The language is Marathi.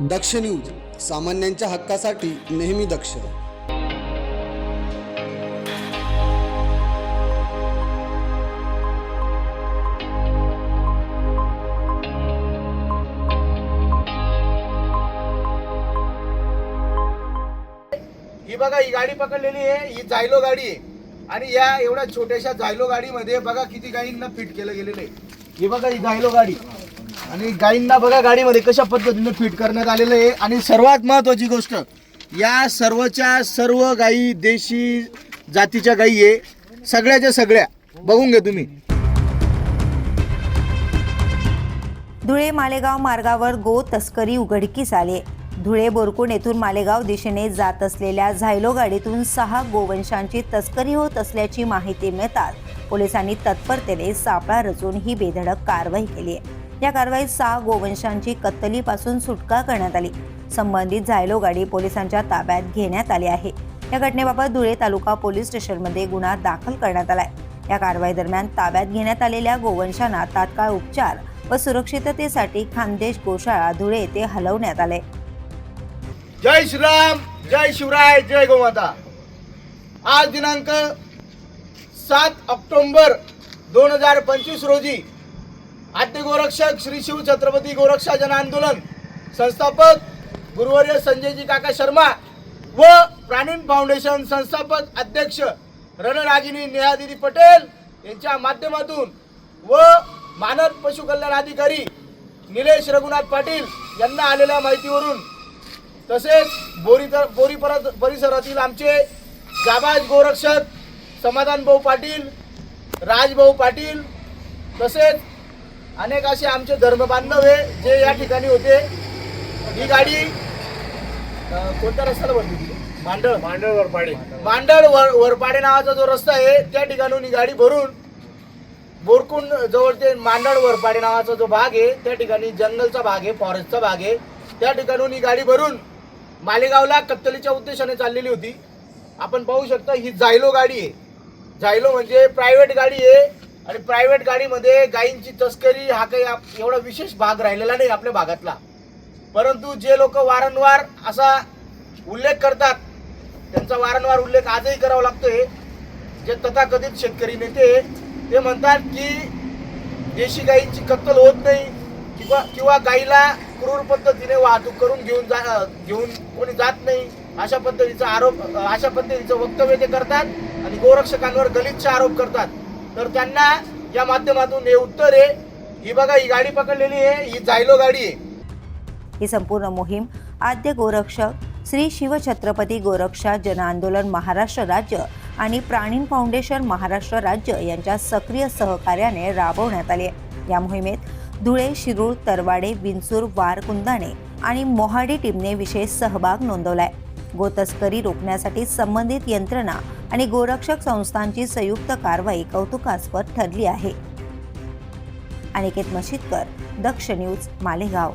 दक्ष न्यूज सामान्यांच्या हक्कासाठी नेहमी दक्ष. ही बघा ही गाडी पकडलेली आहे ही जायलो गाडी आहे. आणि या एवढ्या छोट्याशा जायलो गाडीमध्ये बघा किती गाईंना फिट केलं गेलेलं आहे. ही बघा ही जायलो गाडी. आणि गाईंना बघा गाडीमध्ये कशा पद्धतीने फिट करण्यात आलेलं आहे. आणि सर्वात महत्वाची गोष्ट या सर्वच्या सर्व गाई देशी जातीच्या गाई आहे. सगळ्याच्या सगळ्या. बघून घ्या तुम्ही. धुळे मालेगाव मार्गावर गो तस्करी उघडकीस आली धुळे बोरकुण येथून मालेगाव दिशेने जात असलेल्या झायलो गाडीतून सहा गोवंशांची तस्करी होत असल्याची माहिती मिळताच पोलिसांनी तत्परतेने सापळा रचून ही बेधडक कारवाई केली आहे. या कारवाईत सहा गोवंशांची कत्तलीपासून सुटका करण्यात आली. संबंधित झायलो गाडी पोलिसांच्या ताब्यात घेण्यात आली आहे. या घटनेबाबत धुळे तालुका पोलीस स्टेशनमध्ये गुन्हा दाखल करण्यात आलाय. या कारवाई दरम्यान ताब्यात घेण्यात आलेल्या गोवंशांना तात्काळ उपचार व सुरक्षिततेसाठी खानदेश गोशाळा धुळे येथे हलवण्यात आले जय श्रीराम जय शिवराय जय गोमाता. आज दिनांक सात ऑक्टोंबर दोन हजार पंचवीस रोजी आद्य गोरक्षक श्री शिव छत्रपती गोरक्षा जन आंदोलन. संस्थापक गुरुवर्य संजयजी काका शर्मा व प्राणीन फाउंडेशन संस्थापक अध्यक्ष रणरागिनी नेहादिदी पटेल यांच्या माध्यमातून व मानद पशु कल्याण अधिकारी निलेश रघुनाथ पाटील यांना आलेल्या माहितीवरून तसेच बोरी बोरी परत परिसरातील आमचे जाबाज गोरक्षक समाधान भाऊ पाटील राजभाऊ पाटील तसेच अनेक असे आमचे धर्मबांधव आहे जे या ठिकाणी होते ही गाडी कोणत्या रस्त्याला भरली? मांडळ. मांडळ वरपाडे. मांडळ वर वरपाडे नावाचा जो रस्ता आहे त्या ठिकाणून ही गाडी भरून बोरकुंड जवळ ते मांडळ वरपाडे नावाचा जो भाग आहे त्या ठिकाणी जंगलचा भाग आहे फॉरेस्टचा भाग आहे त्या ठिकाणून ही गाडी भरून मालेगावला कत्तलीच्या उद्देशाने चाललेली होती. आपण पाहू शकता ही जायलो गाडी आहे. जायलो म्हणजे प्रायव्हेट गाडी आहे. आणि प्रायव्हेट गाडीमध्ये गायींची तस्करी हा काही आप- एवढा विशेष भाग राहिलेला नाही आपल्या भागातला. परंतु जे लोक वारंवार असा उल्लेख करतात त्यांचा वारंवार उल्लेख आजही करावा लागतोय. जे तथाकथित शेतकरी नेते ते म्हणतात की देशी गायींची कत्तल होत नाही किंवा किंवा गायीला क्रूर पद्धतीने वाहतूक करून घेऊन जा घेऊन कोणी जात नाही अशा पद्धतीचा आरोप अशा पद्धतीचं वक्तव्य ते करतात आणि गोरक्षकांवर गलिच्छ आरोप करतात. तर त्यांना या माध्यमातून हे उत्तर आहे. ही बघा ही गाडी पकडलेली आहे ही जायलो गाडी आहे. ही संपूर्ण मोहीम आद्य गोरक्षक श्री शिवछत्रपती गोरक्षा जन आंदोलन महाराष्ट्र राज्य आणि प्राणीन फाउंडेशन महाराष्ट्र राज्य यांच्या सक्रिय सहकार्याने राबवण्यात आली आहे. या मोहिमेत धुळे शिरूर तरवाडे विंचूर वारकुंदाणे आणि मोहाडी टीमने विशेष सहभाग नोंदवलाय. गोतस्करी रोखण्यासाठी संबंधित यंत्रणा आणि गोरक्षक संस्थांची संयुक्त कारवाई कौतुकास्पद ठरली आहे. अनिकेत मशिदकर दक्ष न्यूज मालेगाव.